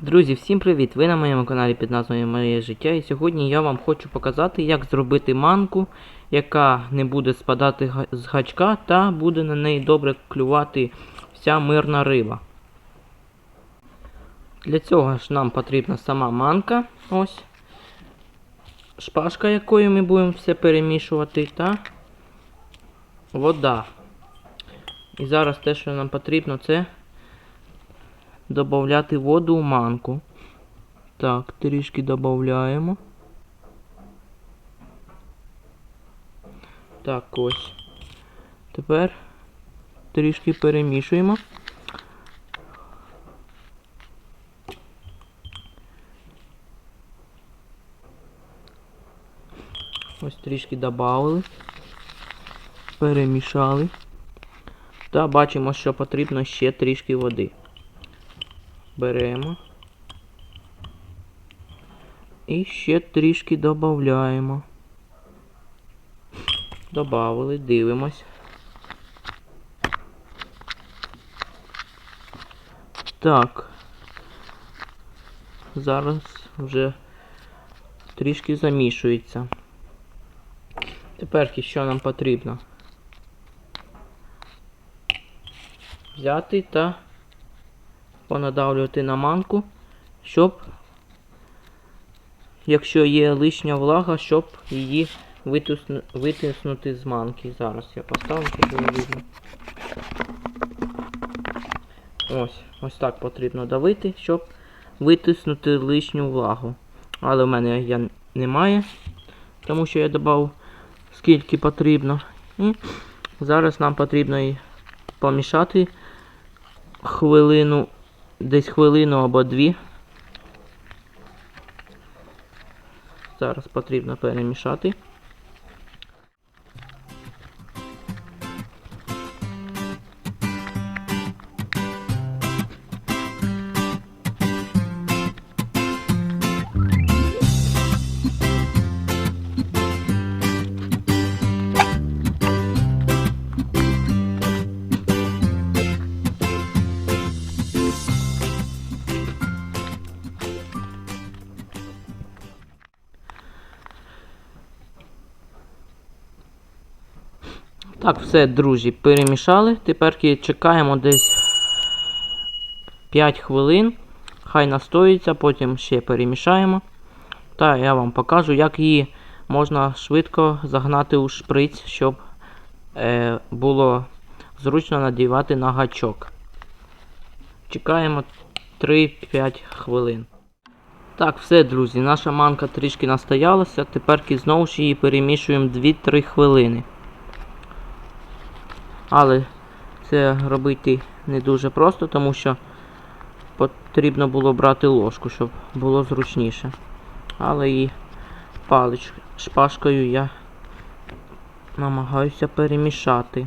Друзі, всім привіт! Ви на моєму каналі під назвою Моє життя. І сьогодні я вам хочу показати, як зробити манку, яка не буде спадати з гачка та буде на неї добре клювати вся мирна риба. Для цього ж нам потрібна сама манка, ось, шпажка, якою ми будемо все перемішувати, та вода. І зараз те, що нам потрібно, це Добавляти воду у манку. Так, трішки додаємо. Так, ось. Тепер трішки перемішуємо. Ось трішки додали. Перемішали. Та бачимо, що потрібно ще трішки води беремо. І ще трішки додаємо. Добавили, дивимось. Так. Зараз вже трішки замішується. Тепер що нам потрібно? Взяти та понадавлювати на манку, щоб, якщо є лишня влага, щоб її витисну- витиснути з манки. Зараз я поставлю, щоб було видно. Ось, ось так потрібно давити, щоб витиснути лишню влагу. Але в мене я немає, тому що я додав скільки потрібно. І зараз нам потрібно і помішати хвилину десь хвилину або дві. Зараз потрібно перемішати. Так, все, друзі, перемішали. Тепер чекаємо десь 5 хвилин. Хай настоїться, потім ще перемішаємо. Та я вам покажу, як її можна швидко загнати у шприць, щоб е, було зручно надівати на гачок. Чекаємо 3-5 хвилин. Так, все, друзі, наша манка трішки настоялася. Тепер знову ж її перемішуємо 2-3 хвилини. Але це робити не дуже просто, тому що потрібно було брати ложку, щоб було зручніше. Але і палич шпажкою я намагаюся перемішати.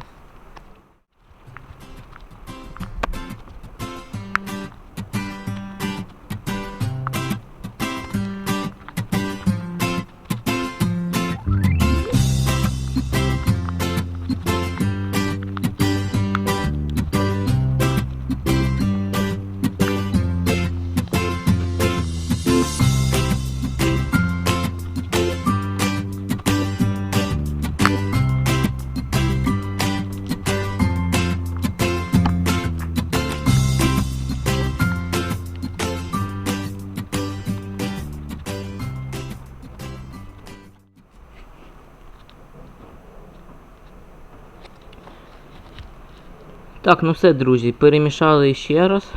Так, ну все, друзі, перемішали ще раз.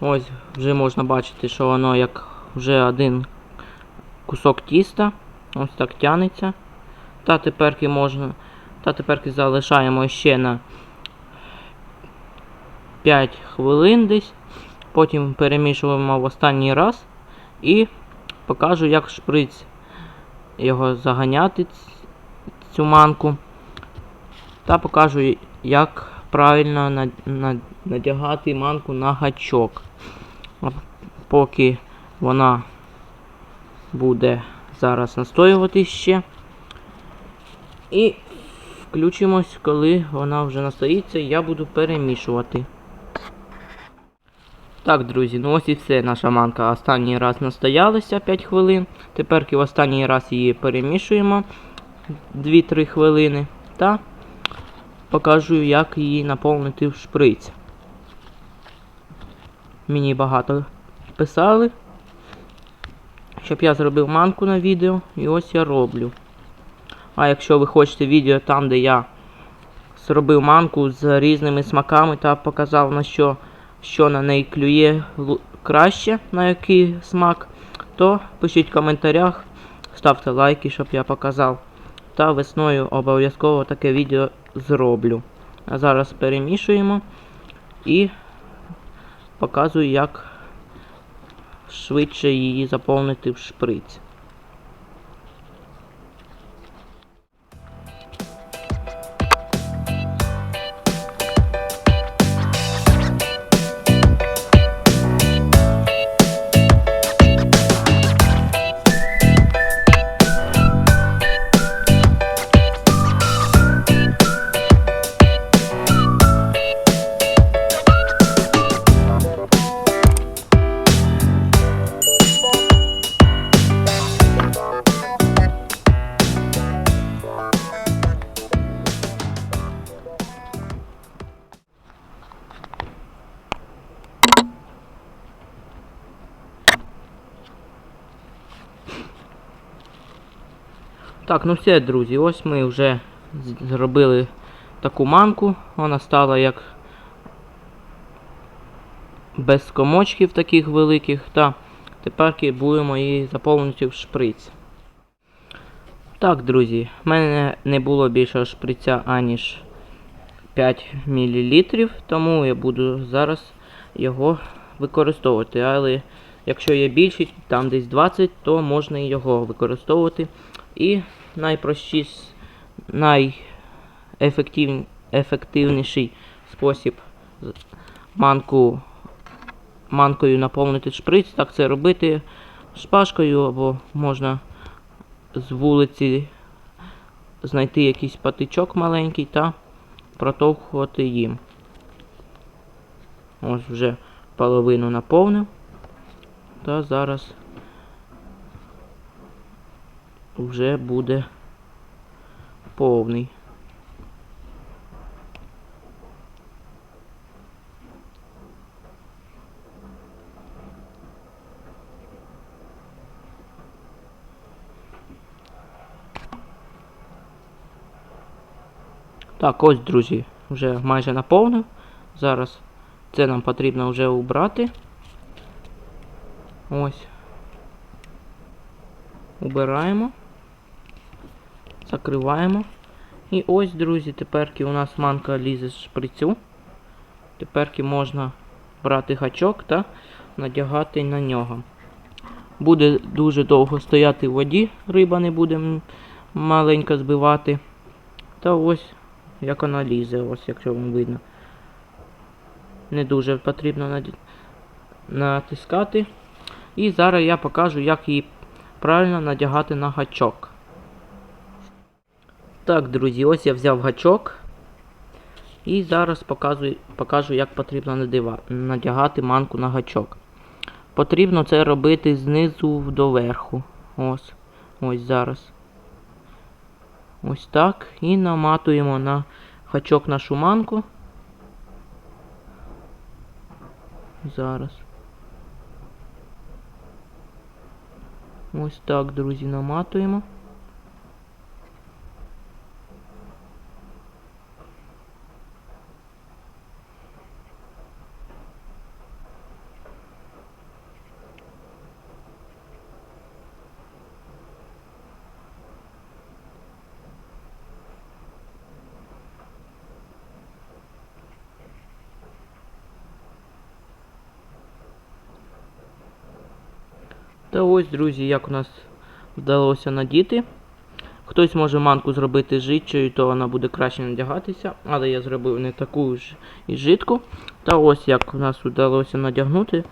Ось, вже можна бачити, що воно як вже один кусок тіста. Ось так тянеться. Та теперки можна. Та теперки залишаємо ще на 5 хвилин десь. Потім перемішуємо в останній раз і покажу, як в шприць його заганяти, цю манку. Та покажу, як правильно на- на- надягати манку на гачок. Поки вона буде зараз настоювати ще. І включимось, коли вона вже настоїться, я буду перемішувати. Так, друзі, ну ось і все. Наша манка останній раз настоялася 5 хвилин. Тепер в останній раз її перемішуємо 2-3 хвилини. Та покажу, як її наповнити в шприц. Мені багато писали, щоб я зробив манку на відео, і ось я роблю. А якщо ви хочете відео там, де я зробив манку з різними смаками та показав на що, що на неї клює краще, на який смак, то пишіть в коментарях, ставте лайки, щоб я показав. Та весною обов'язково таке відео зроблю. А зараз перемішуємо і показую, як швидше її заповнити в шприц. Так, ну все, друзі, ось ми вже зробили таку манку. Вона стала як без комочків таких великих. Та тепер будемо її заповнити в шприц. Так, друзі, в мене не було більшого шприця аніж 5 мл, тому я буду зараз його використовувати. Але якщо є більший, там десь 20, то можна його використовувати. І найпростіш, найефективніший спосіб манку, манкою наповнити шприц, так це робити шпажкою або можна з вулиці знайти якийсь патичок маленький та протовхувати їм. Ось вже половину наповнив. Та зараз вже буде повний. Так, ось, друзі, вже майже наповнив. Зараз це нам потрібно вже убрати. Ось. Убираємо. Закриваємо. І ось, друзі, теперки у нас манка лізе з шприцю. Теперки можна брати гачок та надягати на нього. Буде дуже довго стояти в воді, риба не буде маленько збивати. Та ось як вона лізе, ось якщо вам видно. Не дуже потрібно натискати. І зараз я покажу, як її правильно надягати на гачок. Так, друзі, ось я взяв гачок. І зараз показую, покажу, як потрібно надягати манку на гачок. Потрібно це робити знизу до верху. Ось. Ось зараз. Ось так. І наматуємо на гачок нашу манку. Зараз. Ось так, друзі, наматуємо. Та ось, друзі, як у нас вдалося надіти. Хтось може манку зробити жидчою, то вона буде краще надягатися, але я зробив не таку ж і жидку. Та ось як у нас вдалося надягнути.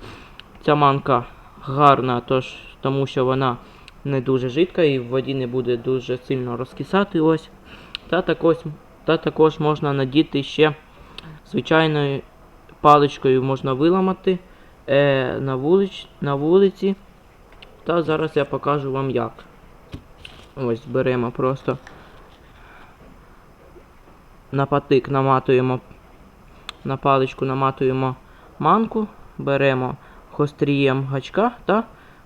Ця манка гарна, тож, тому що вона не дуже жидка і в воді не буде дуже сильно розкисати. ось. Та також, та також можна надіти ще звичайною паличкою можна виламати е, на, вулич, на вулиці. Та зараз я покажу вам як. Ось беремо просто на патик наматуємо, на паличку наматуємо манку, беремо гострієм гачка та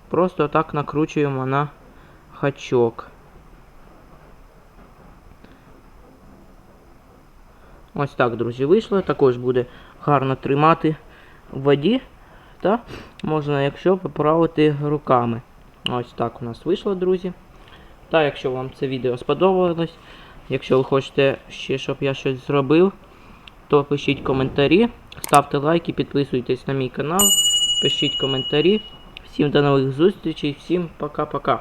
просто так накручуємо на гачок. Ось так, друзі, вийшло. Також буде гарно тримати в воді. Та можна, якщо поправити руками. Ось так у нас вийшло, друзі. Та якщо вам це відео сподобалось, якщо ви хочете ще, щоб я щось зробив, то пишіть коментарі, ставте лайки, підписуйтесь на мій канал, пишіть коментарі. Всім до нових зустрічей, всім пока-пока.